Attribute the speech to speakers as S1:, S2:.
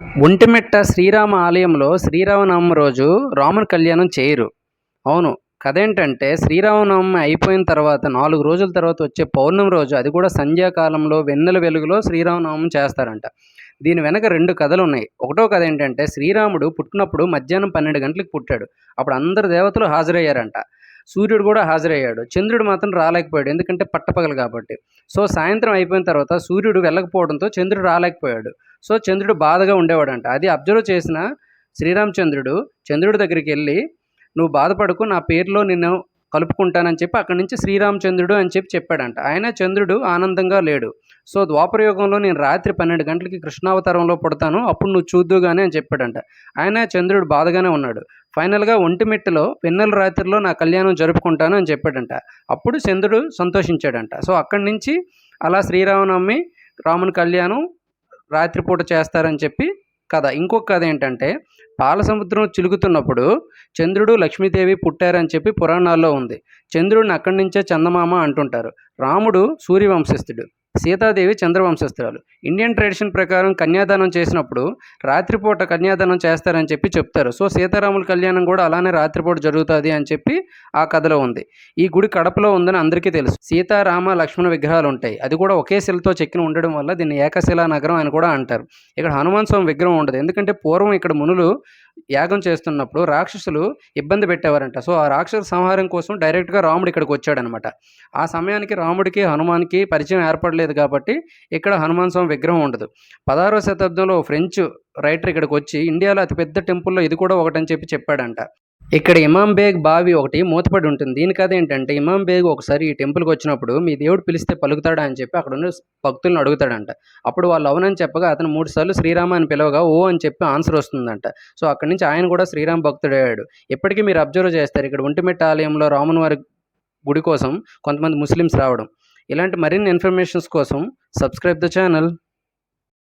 S1: ఒంటిమిట్ట శ్రీరామ ఆలయంలో శ్రీరామనవమి రోజు రాముని కళ్యాణం చేయరు. అవును కథ ఏంటంటే శ్రీరామనవమి అయిపోయిన తర్వాత నాలుగు రోజుల తర్వాత వచ్చే పౌర్ణమి రోజు అది కూడా సంధ్యాకాలంలో వెన్నెల వెలుగులో శ్రీరామనవమి చేస్తారంట. దీని వెనక రెండు కథలు ఉన్నాయి ఒకటో కథ ఏంటంటే శ్రీరాముడు పుట్టినప్పుడు మధ్యాహ్నం పన్నెండు గంటలకు పుట్టాడు. అప్పుడు అందరు దేవతలు హాజరయ్యారంట. సూర్యుడు కూడా హాజరయ్యాడు. చంద్రుడు మాత్రం రాలేకపోయాడు. ఎందుకంటే పట్టపగలు కాబట్టి. సో సాయంత్రం అయిపోయిన తర్వాత సూర్యుడు వెళ్ళకపోవడంతో చంద్రుడు రాలేకపోయాడు. సో చంద్రుడు బాధగా ఉండేవాడంట. అది అబ్జర్వ్ చేసిన శ్రీరామచంద్రుడు చంద్రుడి దగ్గరికి వెళ్ళి నువ్వు బాధపడకు నా పేరులో నిన్ను కలుపుకుంటానని చెప్పి అక్కడి నుంచి శ్రీరామచంద్రుడు అని చెప్పి చెప్పాడంట. ఆయన చంద్రుడు ఆనందంగా లేడు. సో ద్వాపరయుగంలో నేను రాత్రి పన్నెండు గంటలకి కృష్ణావతారంలో పుడతాను అప్పుడు నువ్వు చూద్దుగానే అని చెప్పాడంట. ఆయన చంద్రుడు బాధగానే ఉన్నాడు. ఫైనల్గా ఒంటిమిట్టలో వెన్నెల రాత్రిలో నా కళ్యాణం జరుపుకుంటాను అని చెప్పాడంట. అప్పుడు చంద్రుడు సంతోషించాడంట. సో అక్కడి నుంచి అలా శ్రీరామనవమి రాముని కళ్యాణం రాత్రిపూట చేస్తారని చెప్పి కథ. ఇంకొక కథ ఏంటంటే పాలసముద్రం చిలుగుతున్నప్పుడు చిలుకుతున్నప్పుడు చంద్రుడు లక్ష్మీదేవి పుట్టారని చెప్పి పురాణాల్లో ఉంది. చంద్రుడిని అక్కడి నుంచే చందమామ అంటుంటారు. రాముడు సూర్యవంశస్థుడు. సీతాదేవి చంద్రవంశస్థురాలు. ఇండియన్ ట్రెడిషన్ ప్రకారం కన్యాదానం చేసినప్పుడు రాత్రిపూట కన్యాదానం చేస్తారని చెప్పి చెప్తారు. సో సీతారాముల కళ్యాణం కూడా అలానే రాత్రిపూట జరుగుతుంది అని చెప్పి ఆ కథలో ఉంది. ఈ గుడి కడపలో ఉందని అందరికీ తెలుసు. సీతారామ లక్ష్మణ విగ్రహాలు ఉంటాయి అది కూడా ఒకే శిలతో చెక్కిన ఉండడం వల్ల దీన్ని ఏకశిలా నగరం అని కూడా అంటారు. ఇక్కడ హనుమాన్ స్వామి విగ్రహం ఉండదు. ఎందుకంటే పూర్వం ఇక్కడ మునులు యాగం చేస్తున్నప్పుడు రాక్షసులు ఇబ్బంది పెట్టేవారంట. సో ఆ రాక్షస సంహారం కోసం డైరెక్ట్గా రాముడు ఇక్కడికి వచ్చాడనమాట. ఆ సమయానికి రాముడికి హనుమాన్కి పరిచయం ఏర్పడలేదు కాబట్టి ఇక్కడ హనుమాన్ స్వామి విగ్రహం ఉండదు. పదహారవ శతాబ్దంలో ఫ్రెంచ్ రైటర్ ఇక్కడికి వచ్చి ఇండియాలో అతిపెద్ద టెంపుల్లో ఇది కూడా ఒకటని చెప్పి చెప్పాడంట. ఇక్కడ ఇమాం బేగ్ బావి ఒకటి మూతపడి ఉంటుంది. దీని కథ ఏంటంటే ఇమాం బేగ్ ఒకసారి ఈ టెంపుల్కి వచ్చినప్పుడు మీ దేవుడు పిలిస్తే పలుకుతాడా? అని చెప్పి అక్కడ ఉన్న భక్తులను అడుగుతాడంట. అప్పుడు వాళ్ళు అవునని చెప్పగా అతను మూడు సార్లు శ్రీరామ అని పిలవగా ఓ అని చెప్పి ఆన్సర్ వస్తుందంట. సో అక్కడి నుంచి ఆయన కూడా శ్రీరామ్ భక్తుడయ్యాడు. ఇప్పటికీ మీరు అబ్జర్వ్ చేస్తారు ఇక్కడ ఒంటిమిట్ట ఆలయంలో రాముని వారి గుడి కోసం కొంతమంది ముస్లిమ్స్ రావడం. ఇలాంటి మరిన్ని ఇన్ఫర్మేషన్స్ కోసం సబ్స్క్రైబ్ ద ఛానల్.